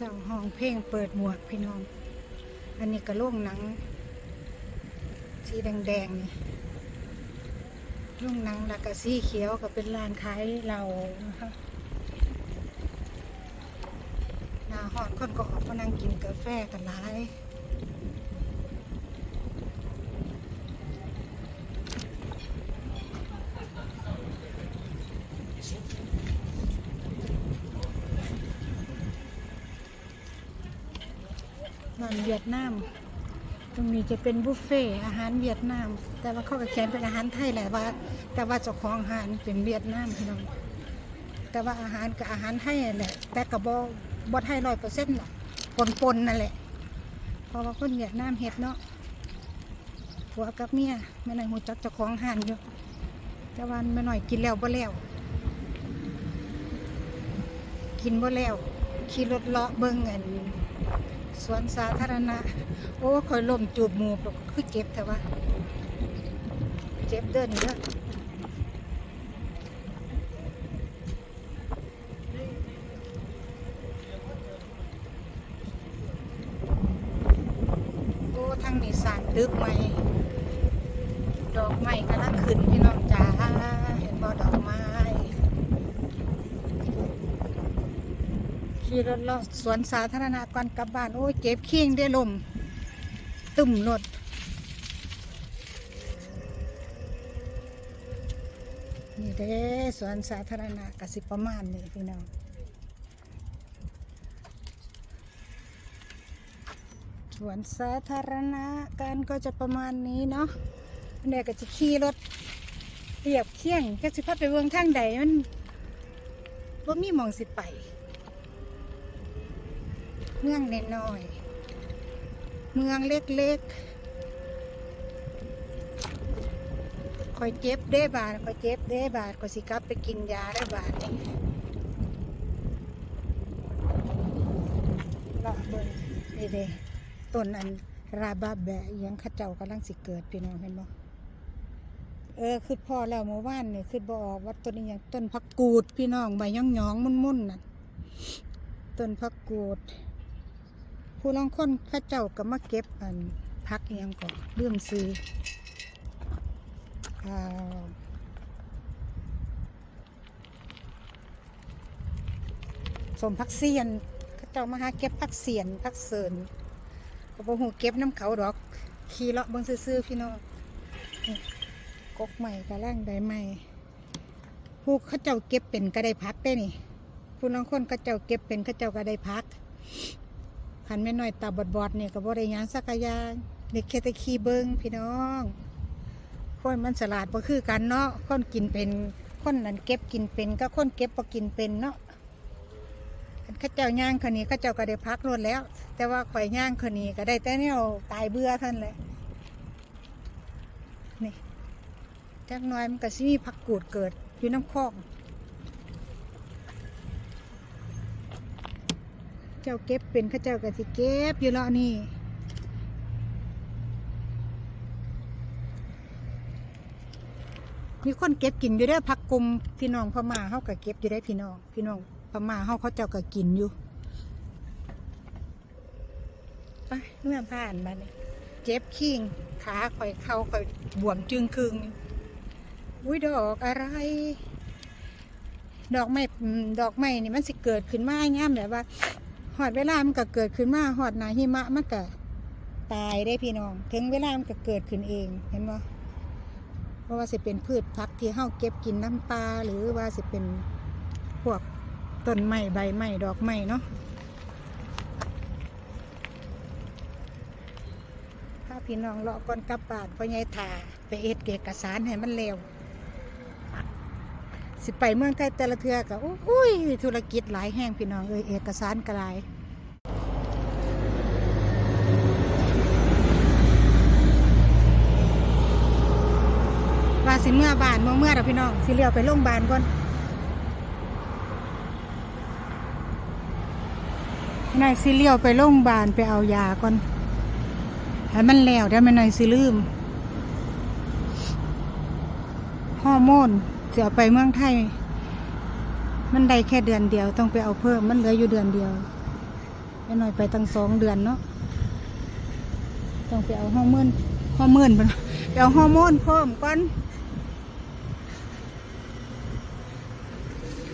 เจ้าห้องเพลงเปิดหมวกพี่น้อง อันนี้ก็โล่งหนัง สีแดงๆนี่โล่งหนังแล้วก็สีเขียวก็เป็นร้านขายเหล้านะคะหน้าหอดคนก็ออกมานั่งกินกาแฟกันหลายานเวียดนาม ตรงนี้จะเป็นบุฟเฟ่อาหารเวียดนาม แต่ว่าเขาก็เขียนเป็นอาหารไทยแหละว่า แต่ว่าเจ้าของอาหารเป็นเวียดนามพี่น้องแต่ว่าอาหารกับอาหารไทยนั่แหละ แต่กับบอบไทยร้อยเปอร์เซ็นต์หรอกปนๆนั่นแหละ เพราะว่าคนเวียดนามเฮ็ดเนาะผัวกับเมียแม่นายหูจักเจ้าของอาหารอยู่แต่ว่าแม่หน่อยกินแล้วบ่แล้วกินบ่แล้วขี่รถเลาะเบิ่งอัน สวนสาธารณะ โอ้คอยล่มจูบหมูอคือเจ็บแต่ว่า เจ็บเดินเยอะโอ้ทางนี้สร้างตึกใหม่ ดอกไม้กำลังขึ้นพี่น้องจ๋าเห็นบ่ดอกไม้ ขี่รถเลาะสวนสาธารณะก่อนกลับบ้านโอ้ยเจ็บเคียงได้ลมตุ่มรถนี่เด้สวนสาธารณะกสิประมาณนี้พี่น้องสวนสาธารณะกันก็จะประมาณนี้เนาะเด็กก็จะขี่รถเรียบเคียงก็สิพัดไปเวงทางใดมันว่ามีมองสิไป เมืองน้อย เมืองเล็กๆคอยเจ็บได้บาทคอยเจ็บได้บาทคอยสิกลับไปกินยาได้บาทนี่ละเบิ่งนี่เด้ต้นอันราบาแบะยังข้าเจ้ากำลังสิเกิดพี่น้องเห็นบ่เออคือพอแล้วเมื่อวานเนี่ยคือบ่ออกว่าต้นนี้ยังต้นพักกูดพี่น้องใบย่องยองๆมุ่นๆน่ะต้นพักกูด ผู้ลางค้นข้าเจ้าก็มาเก็บอันพักอิหยังก่อนเรื่องซื้ออ่าสมพักเสียนข้าเจ้ามาหาเก็บพักเสียนพักเสรินก็บ่หูเก็บน้ำเขาดอก ขี่เลาะเบิ่งซื่อๆพี่น้องกกใหม่กระล่างใดใหม่ผู้ข้าเจ้าเก็บเป็นก็ได้พักได้นี่ผู้ลางคนข้าเจ้าเก็บเป็นข้าเจ้าก็ได้พัก ขันแม่น้อยตาบอดบอดๆเนี่ยก็บ่ได้ยังสักยางเด็กแค่ตะขี้เบิงพี่น้อง คนมันสลาดบ่คือกันเนาะคนกินเป็นคนนั้นเก็บกินเป็นก็คนเก็บบ่กินเป็นเนาะข้าเจ้าย่างคนนี้ข้าเจ้าก็ได้พักรวดแล้ว แต่ว่าข่อยย่างคนนี้ก็ได้แต่เนี่ยตายเบื่อท่านเลยนี่จักน้อยมันก็สิมีผักกูดเกิดอยู่น้ำคอง เจ้าเก็บเป็นข้าเจ้าก็สิเก็บอยู่แล้วนี่มีคนเก็บกินอยู่ได้อพักกลุ่มพี่น้องพม่าเขาก็เก็บอยู่ได้พี่น้อง พี่น้องพม่าเขาเขาเจ้าก็กินอยู่ไปเมื่อผ่านมาเนี่ยเจ็บขิงขาข่อยเข่าข่อยบวมจึงคึงอุ้ยดอกอะไร ดอกไม้ดอกไม้นี่มันสิเกิดขึ้นมาง่ามแบบว่า หอดเวลามันก็เกิดขึ้นมาหอดหนาหิมะมันก็ตายได้พี่น้อง ถึงเวลามันก็เกิดขึ้นเองเห็นบ่เพราะว่าสิเป็นพืชพักที่เฮาเก็บกินน้ำปลาหรือว่าสิเป็นพวกต้นไม้ใบไม้ดอกไม้เนาะถ้าพี่น้องเลาะก่อนกลับบ้านพ่อใหญ่ถ่าไปเอ็ดเอกสารให้มันเร็ว สิไปเมืองไทยแต่ละเทือก็โอ้ยธุรกิจหลายแห่งพี่น้องเอยเอกสารก็หลายว่าสิเมื่อบานเมื่อเมื่อเราพี่น้องสิเลี้ยวไปโรงพยาบาลก่อนนายสิเลี้ยวไปโรงพยาบาลไปเอายาก่อนให้มันแล้วได้ไม่นายสิลืมฮอร์โมน จะเสียไปเมืองไทย มันได้แค่เดือนเดียวต้องไปเอาเพิ่มมันเหลืออยู่เดือนเดียวแม่น้อยไปตั้งสองเดือนเนาะต้องไปเอาฮอร์โมนฮอร์โมนไปไปเอาฮอร์โมนเพิ่มก่อน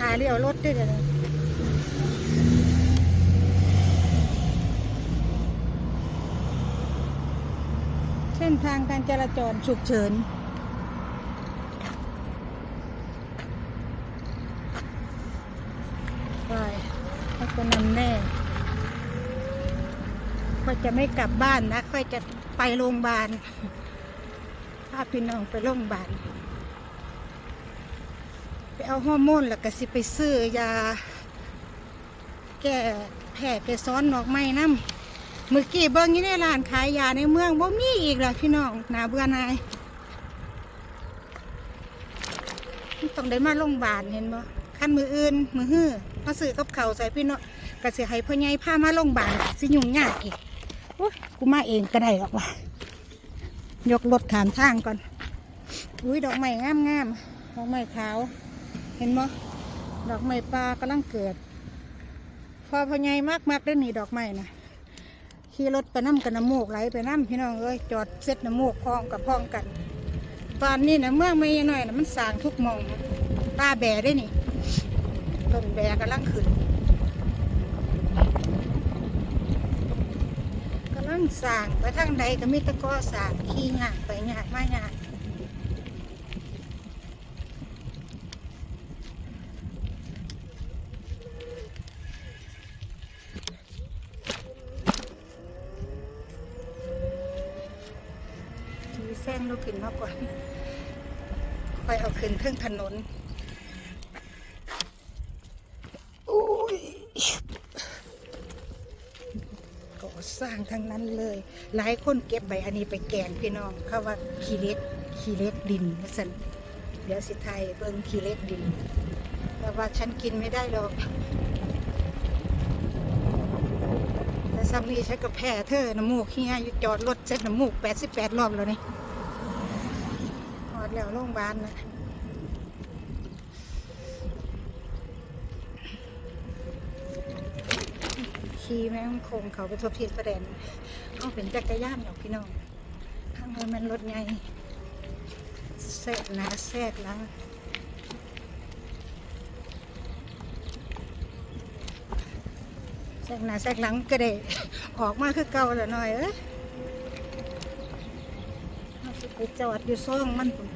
หายเรียวรถด้วยเดี๋ยวเส้นทางการจราจรฉุกเฉิน ไปเขาจะนำแน่ ค่อยจะไม่กลับบ้านนะ ค่อยจะไปโรงพยาบาลพาพี่น้องไปโรงพยาบาลไปเอาฮอร์โมนแล้วก็สิไปซื้อยา แก้แผลแก้ซ้อนหนอกไม้น้ำเมื่อกี้เบิ้งยู่ในร้านขายยาในเมืองบ่มีอีกแล้วพี่น้องนาเบื่อนายต้องได้มาโรงพยาบาลเห็นบ่ขั้นมืออื่นมือฮื้อมาซื้อกับเขาใส่พี่น้องก็สิให้พ่อใหญ่พามาโรงพยาบาลสิยุ่งยากอีก กูมาเองก็ได้หรอกว่ะยกรถขามทางก่อน อุ้ยดอกไม้งามงามๆดอกไม้ขาว เห็นบ่ดอกไม้ป่ากำลังเกิด พอพอใหญ่มากมากได้หนีดอกไม้นะขี่รถไปน้ำกันน้ำมูกไหลไปน้ำพี่น้องเอ้ยจอดเซ็ตน้ำมูกพ้อมกับพ้อมกันตอนนี้นะเมื่อไม่น้อยนะมันสางทุกมองป้าแบได้นี่ต้นแบกำลังขึ้นกำ ลังสร้างไปทางใดก็มีตะก้อสร้างขี่งากไปงากมางากขี่แซงเราขึ้นมากกว่าคอยเอาขึ้นเครื่องถนนอุ้ยก่อ สร้างทั้งนั้นเลย หลายคนเก็บใบอันนี้ไปแกงพี่น้องเขาว่าขี้เล็กขี้เล็กดินนะสันเดี๋ยวสิไทยเบิ่งขี้เล็กดินแต่ว่าฉันกินไม่ได้หรอกแต่ซัมนี่ฉันก็แพ้เธอน้ำมูกเฮียอยู่จอดรถเซ็ตน้ำมูกแปดสิบแปดรอบแล้วนี่หอดแล้วโรงพยาบาลนะ ขี่แม่งคงเขาไปทบทีประเด็นเอาเป็นจักรยานหรอกพี่น้องข้างในมันรถไงแทรกหนะแทรกหลังแซกหน้าแซกหลังก็ได้ออกมาคือเก่าแล้วหน่อยเอ้ยสิไปจอดอยู่ซ่องมันพุ่น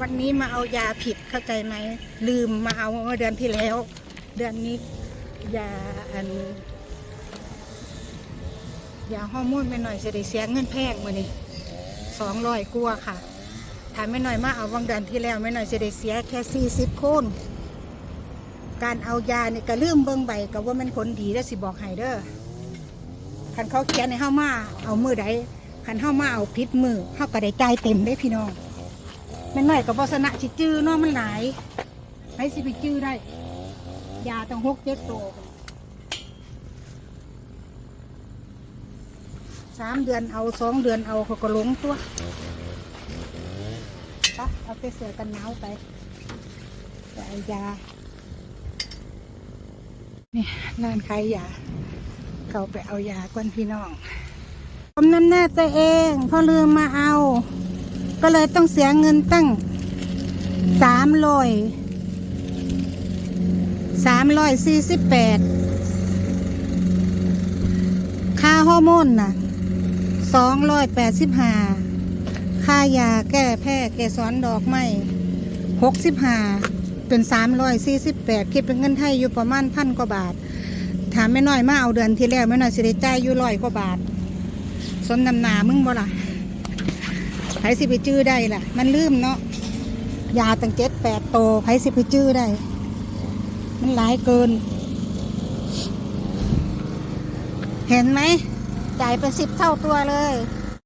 วันนี้มาเอายาผิดเข้าใจไหมลืมมาเอาเมื่อเดือนที่แล้ว เดือนนี้ยาอันยาฮอร์โมนไปหน่อยจะได้เสียเงินแพงมือนี่สองร้อยกว่าค่ะถ้าไม่หน่อยมาเอาวังเดือนที่แล้วไม่หน่อยจะได้เสียแค่สี่สิบโคนการเอายาเนี่ยก็ลืมเบิ่งใบก็ว่ามันผลดีแล้วสิบอกให้เด้อคันเขาเขียนในห้ามาเอามือใดคันห้ามาเอาพิษมือเฮาก็ได้จ่ายเต็มได้พี่น้อง แม่นหน้อยกับบสนะสิจื้อเนาะมันหลายให้สิไปจื้อได้ยาต้องหกเจ็ดตัวสามเดือนเอาสองเดือนเอาเขาก็หลงตัวไปเอาไปเสือกันหนาวไปไปเอายานี่ร้านขายยาเขาไปเอายาก่อนพี่น้องผมน้ำหน้าตัวเองเพอลืมมาเอา ก็เลยต้องเสียเงินตั้งสามร้อยสามร้อยสี่สิบแปดค่าฮอร์โมนน่ะสองร้อยแปดสิบห้าค่ายาแก้แพ้แก้ซ้อนดอกไม้หกสิบห้าเป็นสามร้อยสี่สิบแปดคิดเป็นเงินไทยอยู่ประมาณพันกว่าบาท ถามไม่น้อยมาเอาเดือนที่แล้วไม่น้อยสิได้จ่ายอยู่ร้อยกว่าบาท สนนำหนามึงบ่ล่ะ ผสิไปจื้อได้ล่ะ มันลืมเนาะยาตั้งเจ็ดแปดโตไผสิไปจื้อได้ มันหลายเกิน เห็นไหมจ่ายเป็นสิบเท่าตัวเลย